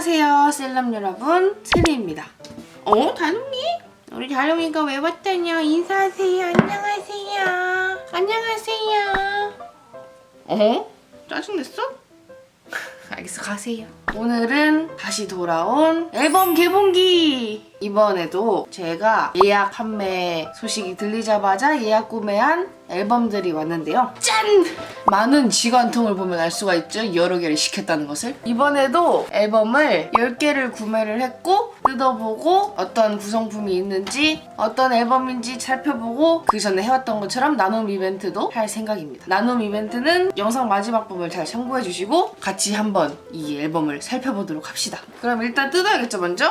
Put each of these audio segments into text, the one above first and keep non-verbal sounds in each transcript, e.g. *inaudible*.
안녕하세요 셀럽 여러분 세리입니다 어? 다솜이? 우리 다솜이가 왜 왔다냐 인사하세요 안녕하세요 안녕하세요 어? 짜증냈어? *laughs* 알겠어 가세요 오늘은 다시 돌아온 앨범 개봉기 이번에도 제가 예약 판매 소식이 들리자마자 예약 구매한 앨범들이 왔는데요. 짠! 많은 지관통을 보면 알 수가 있죠. 여러 개를 시켰다는 것을. 이번에도 앨범을 10개를 구매를 했고 뜯어보고 어떤 구성품이 있는지 어떤 앨범인지 살펴보고 그 전에 해왔던 것처럼 나눔 이벤트도 할 생각입니다. 나눔 이벤트는 영상 마지막 부분을 잘 참고해 주시고 같이 한번 이 앨범을 살펴보도록 합시다. 그럼 일단 뜯어야겠죠 먼저?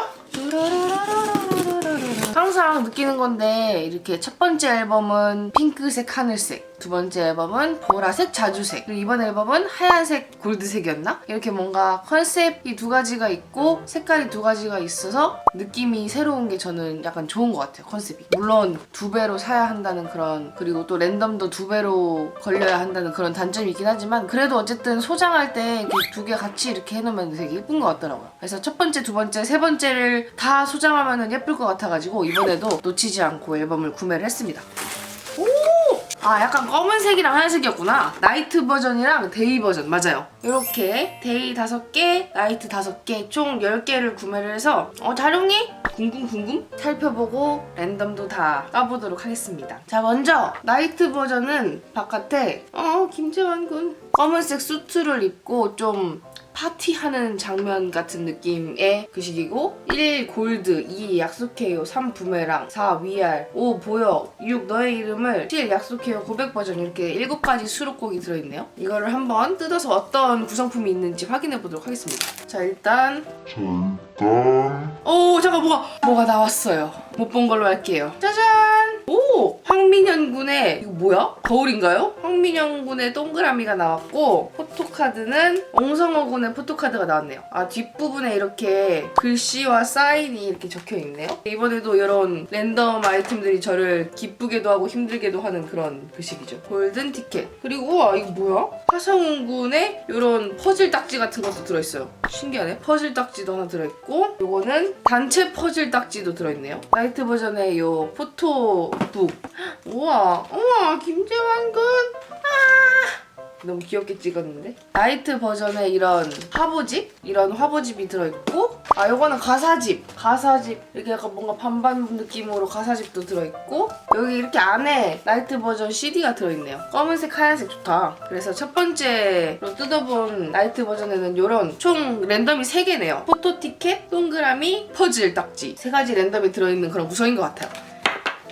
항상 느끼는 건데 이렇게 첫 번째 앨범은 핑크색 하늘색 두 번째 앨범은 보라색 자주색. 그리고 이번 앨범은 하얀색 골드색이었나? 이렇게 뭔가 컨셉이 두 가지가 있고 색깔이 두 가지가 있어서 느낌이 새로운 게 저는 약간 좋은 것 같아요 컨셉이. 물론 두 배로 사야 한다는 그런 그리고 또 랜덤도 두 배로 걸려야 한다는 그런 단점이 있긴 하지만 그래도 어쨌든 소장할 때 두 개 같이 이렇게 해놓으면 되게 예쁜 것 같더라고요. 그래서 첫 번째 두 번째 세 번째를 다 소장하면 예쁠 것 같아가지고 이번에도 놓치지 않고 앨범을 구매를 했습니다 아 약간 검은색이랑 하얀색이었구나. 나이트 버전이랑 데이 버전 맞아요. 이렇게 데이 5개 나이트 5개 총 10개를 구매를 해서 어 다룡이? 궁금궁금 살펴보고 랜덤도 다 까보도록 하겠습니다. 자 먼저 나이트 버전은 바깥에 어 김재환 군. 검은색 수트를 입고 좀 파티하는 장면 같은 느낌의 그 식이고 1 골드, 2 약속해요, 3 부메랑, 4 위알, 5 보여, 6 너의 이름을, 7 약속해요 고백 버전 이렇게 7가지 수록곡이 들어있네요. 이거를 한번 뜯어서 어떤 구성품이 있는지 확인해 보도록 하겠습니다. 자 일단 일단 오 잠깐 뭐가 뭐가 나왔어요. 못 본 걸로 할게요. 짜잔! 오 황민현 군의 이거 뭐야? 거울인가요? 황민현 군의 동그라미가 나왔고 포토카드는 옹성호 군의 포토카드가 나왔네요. 아 뒷부분에 이렇게 글씨와 사인이 이렇게 적혀 있네요. 이번에도 이런 랜덤 아이템들이 저를 기쁘게도 하고 힘들게도 하는 그런 글씨이죠. 골든 티켓 그리고 우와 이거 뭐야? 화성훈 군의 이런 퍼즐 딱지 같은 것도 들어있어요. 신기하네. 퍼즐 딱지도 하나 들어있고 요거는 단체 퍼즐 딱지도 들어있네요. 라이트 버전의 요 포토북. 우와, 우와, 김재환 군. 아. 너무 귀엽게 찍었는데? 라이트 버전의 이런 화보집? 이런 화보집이 들어있고 아 요거는 가사집 가사집 이렇게 약간 뭔가 반반 느낌으로 가사집도 들어있고 여기 이렇게 안에 라이트 버전 CD가 들어있네요 검은색 하얀색 좋다 그래서 첫 번째로 뜯어본 라이트 버전에는 요런 총 랜덤이 3개네요 포토 티켓, 동그라미, 퍼즐 딱지 세 가지 랜덤이 들어있는 그런 구성인 것 같아요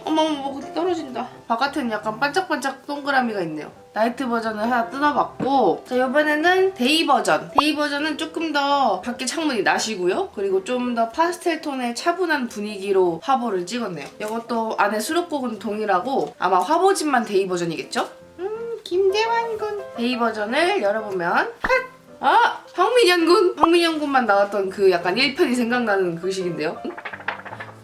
어머머 뭐 떨어진다 바깥에는 약간 반짝반짝 동그라미가 있네요 나이트 버전을 하나 뜯어봤고 자 이번에는 데이 버전 데이 버전은 조금 더 밖에 창문이 나시고요 그리고 좀 더 파스텔 톤의 차분한 분위기로 화보를 찍었네요 이것도 안에 수록곡은 동일하고 아마 화보집만 데이 버전이겠죠? 음 김대환 군 데이 버전을 열어보면 핫! 아! 황민현 군! 황민현 군만 나왔던 그 약간 1편이 생각나는 그 식인데요 응?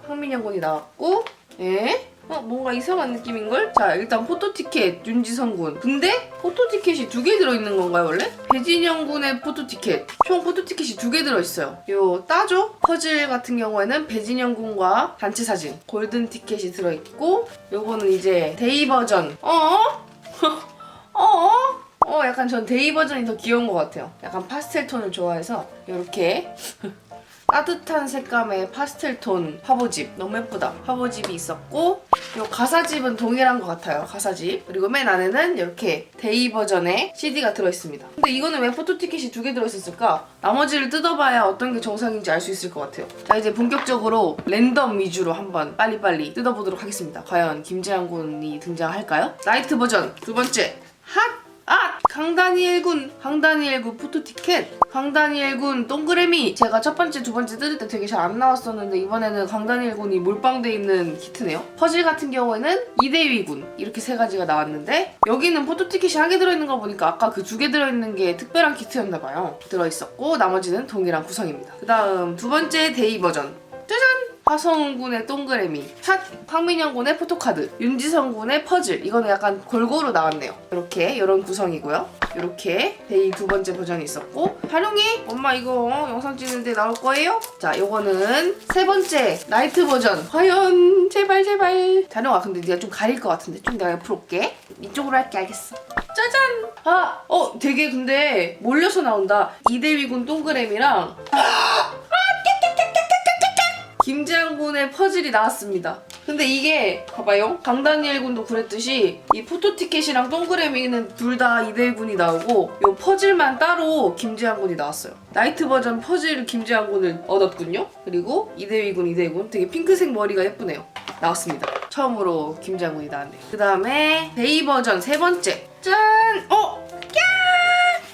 황민현 군이 나왔고 예? 어 뭔가 이상한 느낌인걸? 자 일단 포토티켓 윤지성 군 근데 포토티켓이 두 개 들어있는 건가요 원래? 배진영 군의 포토티켓 총 포토티켓이 두 개 들어있어요 요 따죠? 퍼즐 같은 경우에는 배진영 군과 단체 사진 골든 티켓이 들어있고 요거는 이제 데이 버전 어? *laughs* 어? 어 약간 전 데이 버전이 더 귀여운 것 같아요 약간 파스텔 톤을 좋아해서 이렇게 *laughs* 따뜻한 색감의 파스텔 톤 화보집 너무 예쁘다 화보집이 있었고 요 가사집은 동일한 것 같아요 가사집 그리고 맨 안에는 이렇게 데이 버전의 CD가 들어있습니다 근데 이거는 왜 포토티켓이 두 개 들어있었을까? 나머지를 뜯어봐야 어떤 게 정상인지 알 수 있을 것 같아요 자 이제 본격적으로 랜덤 위주로 한번 빨리빨리 뜯어보도록 하겠습니다 과연 김재환 군이 등장할까요? 라이트 버전 두 번째 핫! 아! 강다니엘 군, 강다니엘 군 포토티켓, 강다니엘 군 동그라미. 제가 첫 번째, 두 번째 뜯을 때 되게 잘 안 나왔었는데 이번에는 강다니엘 군이 몰빵돼 있는 키트네요. 퍼즐 같은 경우에는 이대위 군 이렇게 세 가지가 나왔는데 여기는 포토티켓이 한 개 들어있는 거 보니까 아까 그 두 개 들어있는 게 특별한 키트였나 봐요. 들어있었고 나머지는 동일한 구성입니다. 그 다음 두 번째 데이 버전. 짜잔! 화성훈 군의 동그라미, 핫! 황민영 군의 포토카드, 윤지성 군의 퍼즐. 이거는 약간 골고루 나왔네요. 이렇게 이런 구성이고요. 이렇게 데이 두 번째 버전이 있었고 활용이 엄마 이거 어, 영상 찍는데 나올 거예요? 자 요거는 세 번째 나이트 버전 과연 제발 제발 다룡아 근데 네가 좀 가릴 것 같은데 좀 내가 옆으로 올게 이쪽으로 할게 알겠어 짜잔 아 어 되게 근데 몰려서 나온다 이대위군 동그라미랑 김재환군의 퍼즐이 나왔습니다. 근데 이게 봐봐요. 강다니엘 군도 그랬듯이 이 포토티켓이랑 동그라미는 둘 다 이대일 군이 나오고 이 퍼즐만 따로 김재환 군이 나왔어요. 나이트 버전 퍼즐 김재환 군을 얻었군요. 그리고 이대위 군 이대군 되게 핑크색 머리가 예쁘네요. 나왔습니다. 처음으로 김재환 군이 나왔네요. 그 다음에 데이 버전 세 번째. 짠! 어?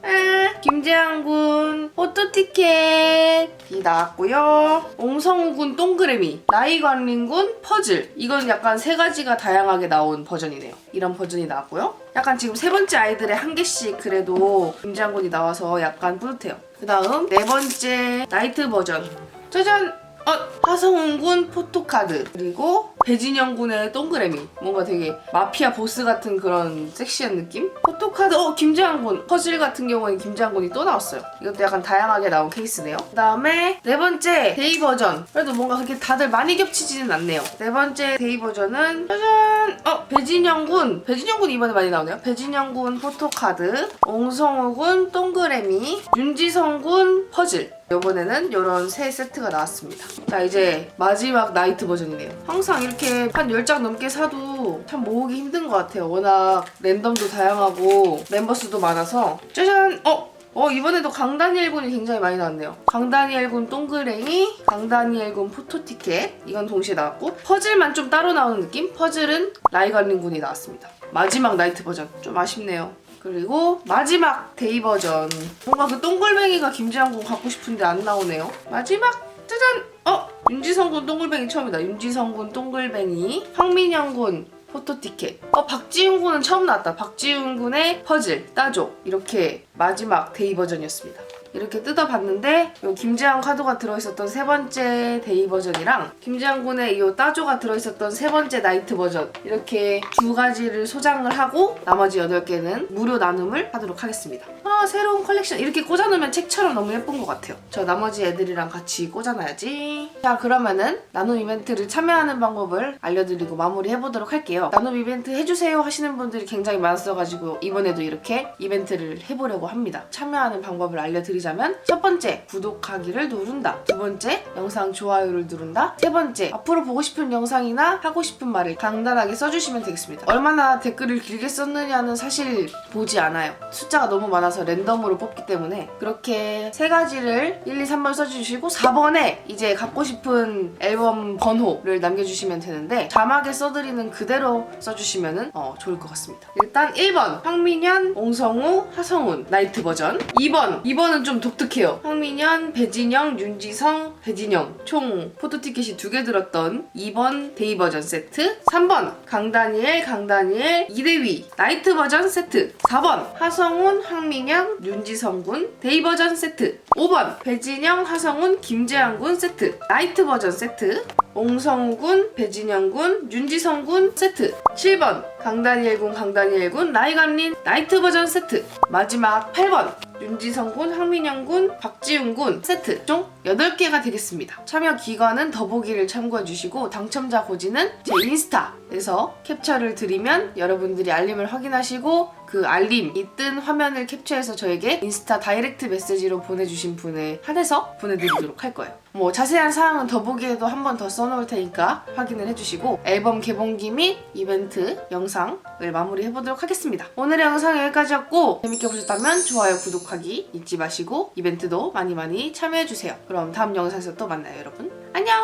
아, 김재환군 포토티켓이 나왔고요. 옹성우 군 동그라미, 나이관린 군 퍼즐. 이건 약간 세 가지가 다양하게 나온 버전이네요. 이런 버전이 나왔고요. 약간 지금 세 번째 아이들의 한 개씩 그래도 김재환 군이 나와서 약간 뿌듯해요. 그 다음 네 번째 나이트 버전. 짜잔! 어, 하성훈군 포토카드 그리고 배진영 군의 동그라미. 뭔가 되게 마피아 보스 같은 그런 섹시한 느낌? 포토카드 어 김재환 군. 퍼즐 같은 경우에는 김재환 군이 또 나왔어요. 이것도 약간 다양하게 나온 케이스네요. 그 다음에 네 번째 데이 버전. 그래도 뭔가 그렇게 다들 많이 겹치지는 않네요. 네 번째 데이 버전은 짜잔! 어 배진영 군. 배진영 군 이번에 많이 나오네요. 배진영 군 포토카드 옹성우 군 동그라미 윤지성 군 퍼즐 이번에는 이런 세 세트가 나왔습니다. 자 이제 마지막 나이트 버전이네요. 항상 이렇게 한 10장 넘게 사도 참 모으기 힘든 것 같아요. 워낙 랜덤도 다양하고 멤버 수도 많아서 짜잔! 어? 어 이번에도 강다니엘 군이 굉장히 많이 나왔네요. 강다니엘 군 동그랭이, 강다니엘 군 포토티켓 이건 동시에 나왔고 퍼즐만 좀 따로 나오는 느낌? 퍼즐은 라이갈린 군이 나왔습니다. 마지막 나이트 버전 좀 아쉽네요. 그리고 마지막 데이 버전. 뭔가 그 동글뱅이가 김지한 군 갖고 싶은데 안 나오네요. 마지막 짜잔! 어 윤지성 군 동글뱅이 처음이다. 윤지성 군 동글뱅이. 황민영 군 포토티켓. 어 박지훈 군은 처음 나왔다. 박지훈 군의 퍼즐 따조 이렇게 마지막 데이 버전이었습니다 이렇게 뜯어봤는데 요 김재환 카드가 들어있었던 세 번째 데이 버전이랑 김재환 군의 이 따조가 들어있었던 세 번째 나이트 버전 이렇게 두 가지를 소장을 하고 나머지 8개는 무료 나눔을 하도록 하겠습니다. 아 새로운 컬렉션 이렇게 꽂아놓으면 책처럼 너무 예쁜 것 같아요. 저 나머지 애들이랑 같이 꽂아놔야지. 자 그러면은 나눔 이벤트를 참여하는 방법을 알려드리고 마무리해보도록 할게요. 나눔 이벤트 해주세요 하시는 분들이 굉장히 많았어가지고 이번에도 이렇게 이벤트를 해보려고 합니다. 참여하는 방법을 알려드리 자면 첫 번째 구독하기를 누른다. 두 번째 영상 좋아요를 누른다. 세 번째 앞으로 보고 싶은 영상이나 하고 싶은 말을 간단하게 써주시면 되겠습니다. 얼마나 댓글을 길게 썼느냐는 사실 보지 않아요. 숫자가 너무 많아서 랜덤으로 뽑기 때문에 그렇게 세 가지를 1, 2, 3번 써주시고 4번에 이제 갖고 싶은 앨범 번호를 남겨주시면 되는데 자막에 써드리는 그대로 써주시면 어, 좋을 것 같습니다. 일단 1번 황민현, 옹성우, 하성운 나이트 버전 2번 2번은 좀 독특해요. 황민현, 배진영, 윤지성, 배진영. 총 포토티켓이 두 개 들었던 2번 데이 버전 세트 3번. 강다니엘, 강다니엘, 이대위 나이트 버전 세트 4번. 하성운, 황민영, 윤지성 군 데이 버전 세트 5번. 배진영, 하성운, 김재환군 세트 나이트 버전 세트 옹성우 군, 배진영 군, 윤지성 군 세트 7번. 강다니엘 군, 강다니엘 군, 나이간린 나이트 버전 세트 마지막 8번 윤지성 군, 황민영 군, 박지훈 군 세트 총 8개가 되겠습니다. 참여 기간은 더보기를 참고해 주시고 당첨자 고지는 제 인스타에서 캡처를 드리면 여러분들이 알림을 확인하시고 그 알림 이 뜬 화면을 캡처해서 저에게 인스타 다이렉트 메시지로 보내주신 분에 한해서 보내드리도록 할 거예요. 뭐 자세한 사항은 더보기에도 한 번 더 써놓을 테니까 확인을 해주시고 앨범 개봉기 및 이벤트 영상을 마무리해보도록 하겠습니다. 오늘의 영상 여기까지였고 재밌게 보셨다면 좋아요, 구독하기 잊지 마시고 이벤트도 많이 많이 참여해주세요. 그럼 다음 영상에서 또 만나요 여러분. 안녕!